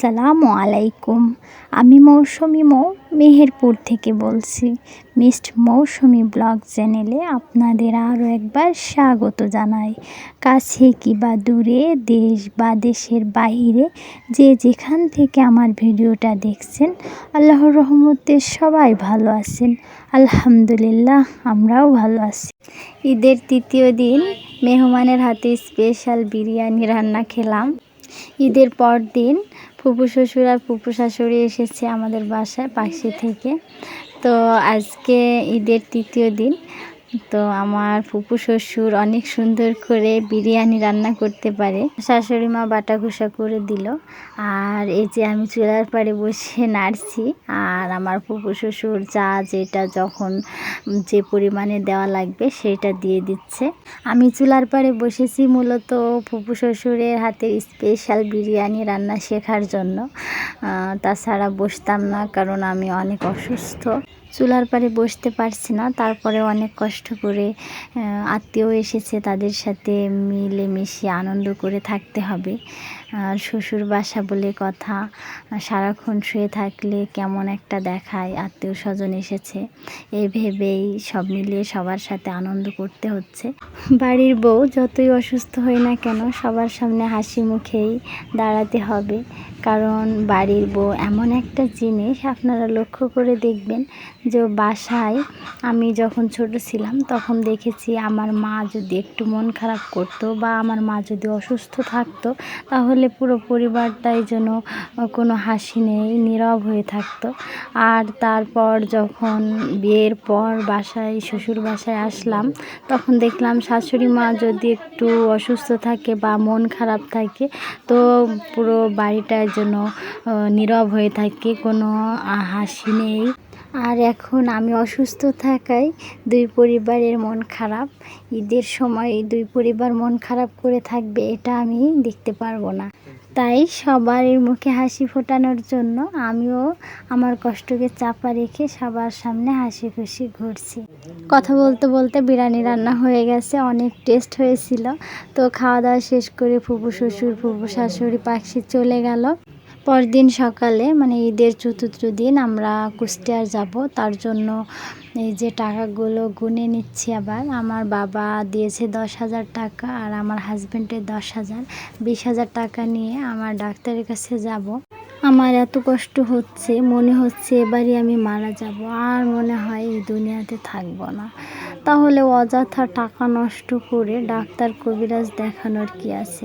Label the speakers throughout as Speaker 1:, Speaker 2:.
Speaker 1: আসসালামু আলাইকুম। আমি মৌসুমি মৌ, মেহেরপুর থেকে বলছি। মিস্ট মৌসুমি ব্লগ চ্যানেলে আপনাদের আরও একবার স্বাগত জানাই। কাছে কি বা দূরে, দেশ বা দেশের বাইরে, যে যেখান থেকে আমার ভিডিওটা দেখছেন, আল্লাহর রহমতে সবাই ভালো আছেন। আলহামদুলিল্লাহ, আমরাও ভালো আছি। ঈদের তৃতীয় দিন, মেহমানের হাতে স্পেশাল বিরিয়ানি রান্না খেলাম। ঈদের পর দিন ফুপু শ্বশুর আর ফুপু শাশুড়ি এসেছে আমাদের বাসায় পাখি থেকে। তো আজকে ঈদের তৃতীয় দিন। তো আমার ফুপু শ্বশুর অনেক সুন্দর করে বিরিয়ানি রান্না করতে পারে। শাশুড়ি মা বাটা ঘুষা করে দিল। আর এই যে আমি চুলার পাড়ে বসে নাড়ছি, আর আমার ফুপু শ্বশুর চা যেটা যখন যে পরিমাণে দেওয়া লাগবে সেটা দিয়ে দিচ্ছে। আমি চুলার পাড়ে বসেছি মূলত ফুপু শ্বশুরের হাতে স্পেশাল বিরিয়ানি রান্না শেখার জন্য। তাছাড়া বসতাম না কারণ আমি অনেক অসুস্থ। চুলার পারে বসতে পারছি না। তারপরে অনেক কষ্ট করে আত্মীয় এসেছে তাদের সাথে মিলে মিশে আনন্দ করে থাকতে হবে। আর শ্বশুর বাসা বলে কথা সারাক্ষণ শুয়ে থাকলে কেমন একটা দেখায়, আত্মীয় স্বজন এসেছে। এই ভেবেই সব মিলিয়ে সবার সাথে আনন্দ করতে হচ্ছে। বাড়ির বউ যতই অসুস্থ হয় না কেন, সবার সামনে হাসি মুখেই দাঁড়াতে হবে। কারণ বাড়ির বউ এমন একটা জিনিস আপনারা লক্ষ্য করে দেখবেন যে বাসায় আমি যখন ছোট ছিলাম তখন দেখেছি আমার মা যদি একটু মন খারাপ করতো বা আমার মা যদি অসুস্থ থাকতো তাহলে পুরো পরিবারটাই যেন কোনো হাসি নেই, নীরব হয়ে থাকতো। আর তারপর যখন বিয়ের পর বাসায়, শ্বশুর বাসায় আসলাম তখন দেখলাম শাশুড়ি মা যদি একটু অসুস্থ থাকে বা মন খারাপ থাকে তো পুরো বাড়িটার জন্য নীরব হয়ে থাকে, কোনো হাসি নেই। আর এখন আমি অসুস্থ থাকায় দুই পরিবারের মন খারাপ। ঈদের সময় দুই পরিবার মন খারাপ করে থাকবে, এটা আমি দেখতে পারব না। তাই সবার মুখে হাসি ফোটানোর জন্য আমিও আমার কষ্টকে চাপা রেখে সবার সামনে হাসি খুশি ঘুরছি। কথা বলতে বলতে বিরিয়ানি রান্না হয়ে গেছে, অনেক টেস্ট হয়েছিল। তো খাওয়া দাওয়া শেষ করে ফুপু শ্বশুর, ফুপু শাশুড়ি পাখি চলে গেল। পরদিন সকালে মানে ঈদের চতুর্থ দিন আমরা কুষ্টিয়ার যাব। তার জন্য এই যে টাকাগুলো গুনে নিচ্ছি আবার, আমার বাবা দিয়েছে দশ হাজার টাকা আর আমার হাজব্যান্ডের দশ হাজার। বিশ হাজার টাকা নিয়ে আমার ডাক্তারের কাছে যাব। আমার এত কষ্ট হচ্ছে, মনে হচ্ছে এবারই আমি মারা যাব। আর মনে হয় এই দুনিয়াতে থাকব না। তাহলে অযথা টাকা নষ্ট করে ডাক্তার কবিরাজ দেখানোর কি আছে?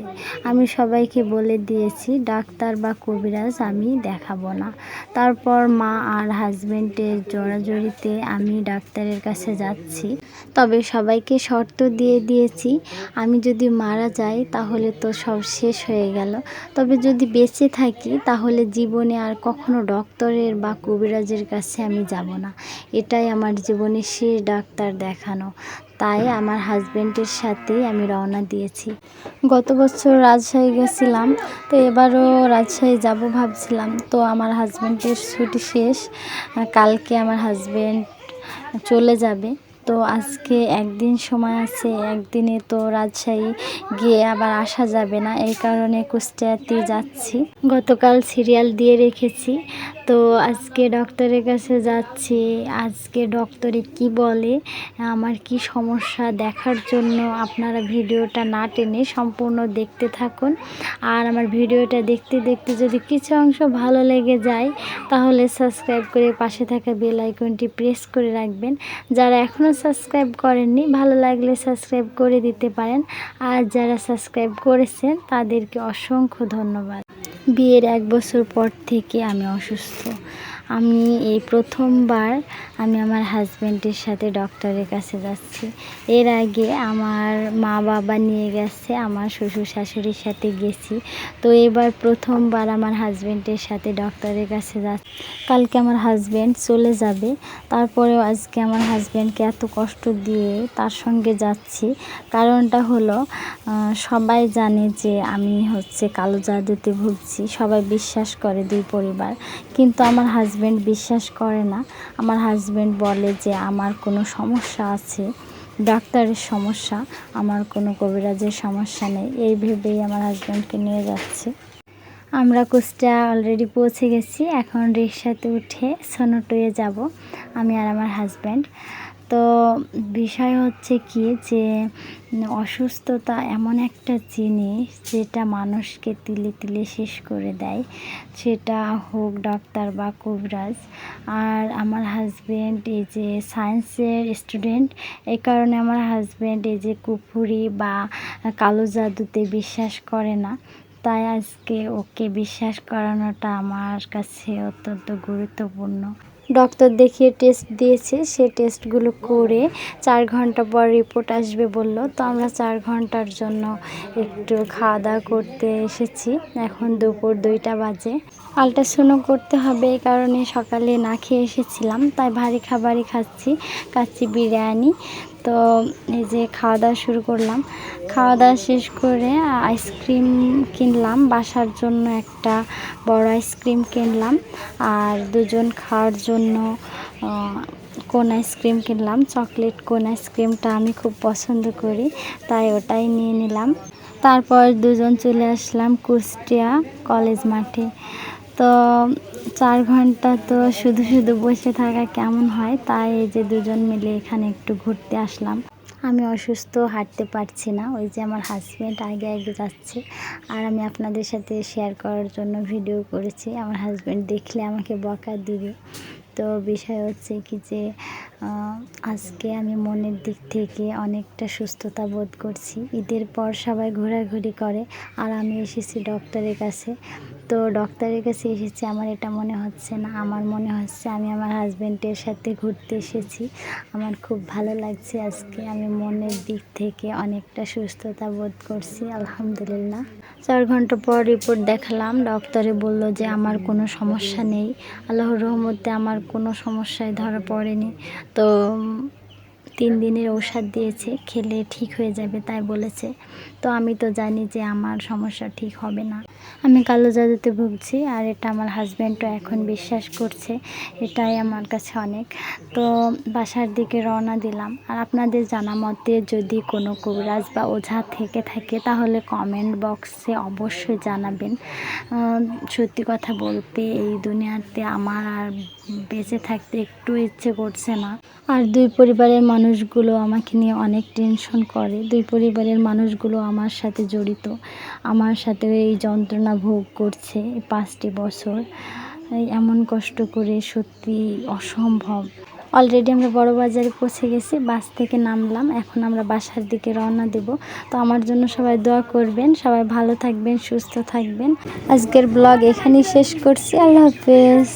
Speaker 1: আমি সবাইকে বলে দিয়েছি, ডাক্তার বা কবিরাজ আমি দেখাবো না। তারপর মা আর হাজব্যান্ডের জোড়াজড়িতে আমি ডাক্তারের কাছে যাচ্ছি। তবে সবাইকে শর্ত দিয়ে দিয়েছি, আমি যদি মারা যাই তাহলে তো সব শেষ হয়ে গেল। তবে যদি বেঁচে থাকি তাহলে জীবনে আর কখনো ডক্টরের বা কবিরাজের কাছে আমি যাব না। এটাই আমার জীবনের শেষ ডাক্তার দেখানো তাই আমার হাজব্যান্ডের সাথেই আমি রওনা দিয়েছি। গত বছর রাজশাহী গেছিলাম, তো এবারও রাজশাহী যাব ভাবছিলাম। তো আমার হাজব্যান্ডের ছুটি শেষ, কালকে আমার হাজব্যান্ড চলে যাবে। তো আজকে একদিন সময় আছে, একদিনে তো রাজশাহী গিয়ে আবার আসা যাবে না। এই কারণে কুষ্টিয়াতে যাচ্ছি। গতকাল সিরিয়াল দিয়ে রেখেছি। তো আজকে ডক্টরের কাছে যাচ্ছি। আজকে ডক্টরে কি বলে, আমার কি সমস্যা দেখার জন্য আপনারা ভিডিওটা না টেনে সম্পূর্ণ দেখতে থাকুন। আর আমার ভিডিওটা দেখতে দেখতে যদি কিছু অংশ ভালো লেগে যায়, তাহলে সাবস্ক্রাইব করে পাশে থাকা বেল আইকনটি প্রেস করে রাখবেন। যারা এখনও সাবস্ক্রাইব করেননি, ভালো লাগলে সাবস্ক্রাইব করে দিতে পারেন। আর যারা সাবস্ক্রাইব করেছেন, তাদেরকে অসংখ্য ধন্যবাদ। বিয়ের এক বছর পর থেকে আমি অসুস্থ। আমি এই প্রথমবার আমি আমার হাজব্যান্ডের সাথে ডক্টরের কাছে যাচ্ছি। এর আগে আমার মা বাবা নিয়ে গেছে, আমার শ্বশুর শাশুড়ির সাথে গেছি। তো এবার প্রথমবার আমার হাজব্যান্ডের সাথে ডক্টরের কাছে যাচ্ছি। কালকে আমার হাজব্যান্ড চলে যাবে, তারপরেও আজকে আমার হাজব্যান্ডকে এত কষ্ট দিয়ে তার সঙ্গে যাচ্ছি। কারণটা হলো সবাই জানে যে আমি হচ্ছে কালো জাদুতে ভুগছি, সবাই বিশ্বাস করে দুই পরিবার। কিন্তু আমার হাজব্যান্ড বিশ্বাস করে না। আমার হাজব্যান্ড বলে যে, আমার কোনো সমস্যা আছে, ডাক্তারের সমস্যা, আমার কোনো কবিরাজের সমস্যা নেই। এই ভেবেই আমার হাজব্যান্ডকে নিয়ে যাচ্ছে। আমরা কোচটা অলরেডি পৌঁছে গেছি। এখন রিক্সাতে উঠে সোনোটোয়ে যাব। আমি আর আমার হাজব্যান্ড তো বিষয় হচ্ছে কি যে, অসুস্থতা এমন একটা জিনিস যেটা মানুষকে তিলে তিলে শেষ করে দেয়। সেটা হোক ডাক্তার বা কবিরাজ। আর আমার হাজব্যান্ড এই যে সায়েন্সের স্টুডেন্ট এই কারণে আমার হাজব্যান্ড এই যে কুফুরি বা কালো জাদুতে বিশ্বাস করে না। তাই আজকে ওকে বিশ্বাস করানোটা আমার কাছে অত্যন্ত গুরুত্বপূর্ণ। ডক্টর দেখিয়ে টেস্ট দিয়েছে, সে টেস্টগুলো করে চার ঘণ্টা পর রিপোর্ট আসবে বলল। তো আমরা চার ঘণ্টার জন্য একটু খাওয়া দাওয়া করতে এসেছি। এখন দুপুর দুইটা বাজে। আলট্রাসাউন্ডও করতে হবে এই কারণে সকালে না খেয়ে এসেছিলাম, তাই ভারী খাবারই খাচ্ছি। খাচ্ছি বিরিয়ানি। তো এই যে খাওয়া দাওয়া শুরু করলাম। খাওয়া দাওয়া শেষ করে আইসক্রিম কিনলাম। বাসার জন্য একটা বড় আইসক্রিম কিনলাম। আর দুজন খাওয়ার জন্য কোন আইসক্রিম কিনলাম। চকলেট কোন আইসক্রিমটা আমি খুব পছন্দ করি, তাই ওটাই নিয়ে নিলাম। তারপর দুজন চলে আসলাম কুষ্টিয়া কলেজ মাঠে। তো চার ঘণ্টা তো শুধু শুধু বসে থাকা কেমন হয়? তাই এই যে দুজন মিলে এখানে একটু ঘুরতে আসলাম। আমি অসুস্থ, হাঁটতে পারছি না। ওই যে আমার হাজব্যান্ড আগে আগে যাচ্ছে। আর আমি আপনাদের সাথে শেয়ার করার জন্য ভিডিও করেছি। আমার হাজব্যান্ড দেখলে আমাকে বকা দিবে। তো বিষয় হচ্ছে কি যে আজকে আমি মনের দিক থেকে অনেকটা সুস্থতা বোধ করছি। ঈদের পর সবাই ঘোরাঘুরি করে। আর আমি এসেছি ডক্টরের কাছে। তো ডক্টরের কাছে এসেছি, আমার এটা মনে হচ্ছে না, আমার মনে হচ্ছে আমি আমার হাজব্যান্ডের সাথে ঘুরতে এসেছি। আমার খুব ভালো লাগছে আজকে, আমি মনের দিক থেকে অনেকটা সুস্থতা বোধ করছি, আলহামদুলিল্লাহ। চার ঘণ্টা পর রিপোর্ট দেখালাম, ডক্টরে বলল যে আমার কোনো সমস্যা নেই, আল্লাহর রহমতে আমার কোনো সমস্যায় ধরা পড়েনি। তো তিন দিনের ঔষধ দিয়েছে, খেলে ঠিক হয়ে যাবে তাই বলেছে। তো আমি তো জানি যে আমার সমস্যা ঠিক হবে না। আমি কালো জাদুতে ভুগছি আর এটা আমার হাজব্যান্ডও এখন বিশ্বাস করছে, এটাই আমার কাছে অনেক। তো বাসার দিকে রওনা দিলাম। আর আপনাদের জানা মতে যদি কোনো কবিরাজ বা ওঝা থেকে থাকে, তাহলে কমেন্ট বক্সে অবশ্যই জানাবেন। সত্যি কথা বলতে এই দুনিয়াতে আমার আর বেঁচে থাকতে একটু ইচ্ছে করছে না। আর দুই পরিবারের মানুষগুলো আমাকে নিয়ে অনেক টেনশন করে। দুই পরিবারের মানুষগুলো আমার সাথে জড়িত। আমার সাথে এই যন্ত্রণা ভোগ করছে পাঁচটি বছর। এমন কষ্ট করে সত্যি অসম্ভব। অলরেডি আমরা বড় বাজারে পৌঁছে গেছি, বাস থেকে নামলাম। এখন আমরা বাসার দিকে রওনা দেব। তো আমার জন্য সবাই দোয়া করবেন, সবাই ভালো থাকবেন, সুস্থ থাকবেন। আজকের ব্লগ এখানেই শেষ করছি। আল্লাহ হাফেজ।